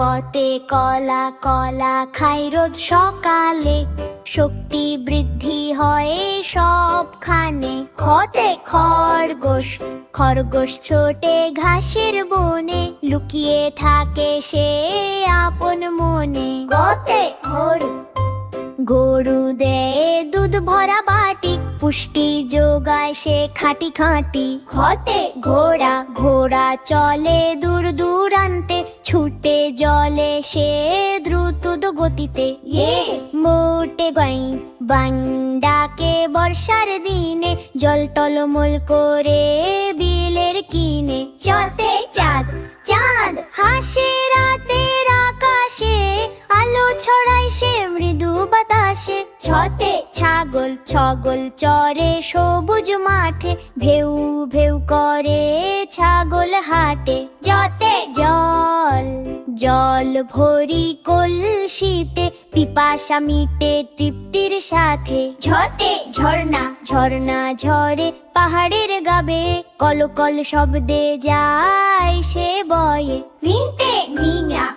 কতে কলা কলা খাই রোজ সকালে। শক্তি বৃদ্ধি হয় সবখানে। খতে খরগোশ খরগোশ ছোটে ঘাসের বনে। লুকিয়ে থাকে সে আপন মনে। গতে গরু দেয় দুধ ভরা বাটি। পুষ্টি যোগায় সে খাটি খাঁটি। খতে ঘোড়া ঘোড়া চলে দূর দূরান্তে ছুটে জলে সে দ্রুত গতিতে। মোটে গাই বাং ডাকে বর্ষার দিনে জল টলমল করে বিলের কিনে। চতে চাঁদ চাঁদ হাসে রাতের আকাশে। ছড়াই সে, মৃদু বাতাসে। ছতে ছাগল, ছগল চরে, সবুজ মাঠে। ভেউ ভেউ করে ছাগল হাটে। যতে জল জল ভরি কলসিতে, পিপাসা মিটে তৃপ্তির সাথে। ঝতে ঝর্ণা ঝর্ণা ঝরে পাহাড়ের গাবে। কল কল শব্দে যায় সে বয়ে। মিনতে মিনা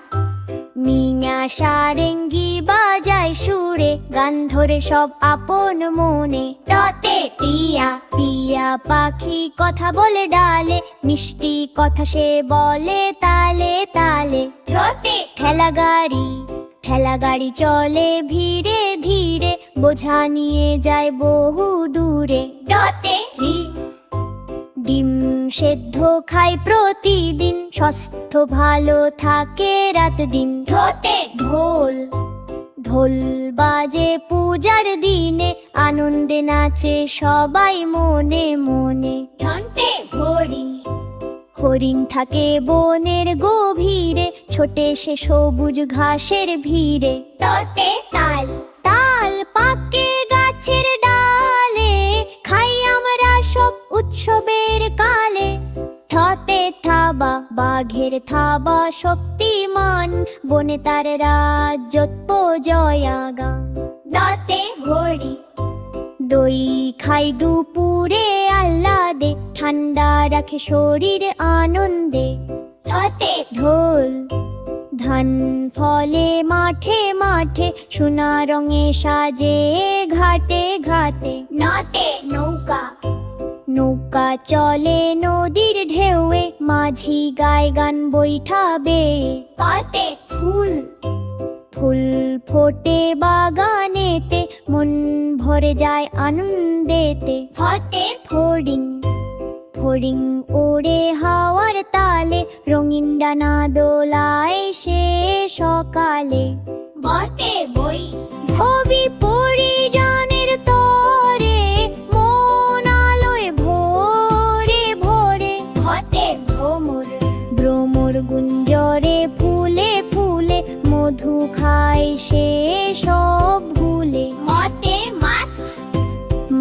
মিনা সারেঙ্গি বাজায় সুরে, গান ধরে সব আপন মনে। রতে টিয়া টিয়া পাখি কথা বলে ডালে, মিষ্টি কথা সে বলে তালে তালে। রতে ঠেলা গাড়ি ঠেলা গাড়ি চলে ধীরে ধীরে, বোঝা নিয়ে যায় বহু দূরে। ডতে রি ডিম সেদ্ধ খাই প্রতিদিন স্বাস্থ্য ভালো থাকে রাত দিন। ঢোতে ঢোল ঢোল বাজে পূজার দিনে আনন্দে নাচে সবাই মনে মনে। ঘন্টে হরিণ হরিণ থাকে বনের গভীরে ছোটে সে সবুজ ঘাসের ভিড়ে। ততে তাল। তাল পাকে বাঘের থাবা শক্তিমান, বনে তার রাজ্যত্ব জয়াগান। দাতে হরি দই খাই দুপুরে আহ্লাদে, ঠান্ডা রাখে শরীর আনন্দে। হাতে ঢোল, ধান ফলে মাঠে মাঠে, সোনা রঙে সাজে ঘাটে ঘাটে। নাতে নৌকা নৌকা চলে নদীর ঢেউয়ে মাঝি গায় গান বৈঠাবে। পাতে ফুল। ফুল ফোটে বাগানেতে মন ভরে যায় আনন্দেতে। ফতে ফড়িং ফড়িং ওড়ে হাওয়ার তালে রঙিন ডানা দোলায় সে সকালে। বতে বই ভ্রমর গুঞ্জরে ফুলে ফুলে মধু খায় সে সব ভুলে। মতে মাছ।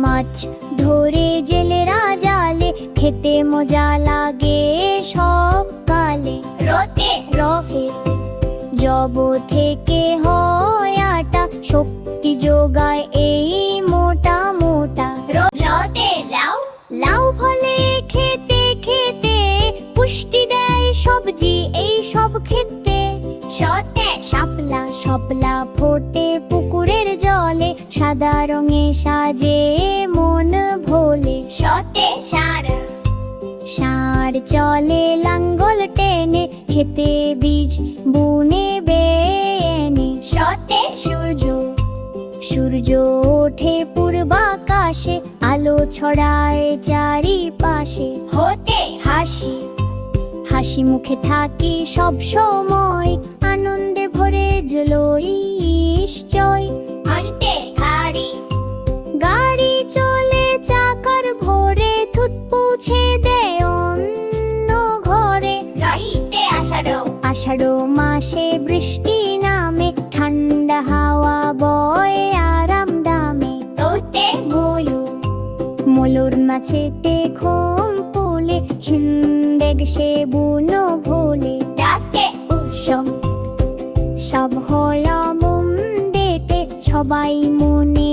মাছ ধরে জেলেরা জালে খেতে মজা লাগে সব কালে। রতে রহে জব থেকে হয় আটা শক্তি যোগায় সবজি, এই সব খেতে সতে শাপলা শাপলা ফোটে পুকুরের জলে, সাদা রঙে সাজে মন ভোলে। সতে সারা ষাঁড় চলে লাঙ্গল টেনে, খেতে বীজ বুনে বেনে। সতে সূর্য সূর্য ওঠে পূর্বাকাশে, আলো ছড়ায় চারিপাশে। হতে হাসি হাসি মুখে থাকি সব সময়। আনন্দে ভরে জলই নিশ্চয়। গাড়ি চলে চাকার ভরে থুত পৌঁছে দেয় অন্য ঘরে। আষাঢ়। আষাঢ় মাসে বৃষ্টি নামে ঠান্ডা হাওয়া বয় আরাম দামে। তোতে ময়ূর ময়ূর নাচেতে পুলে ছিন্দেগ সে বুনো ভোলে। ডাকে উৎসব। সব হল মন দেতে সবাই মনে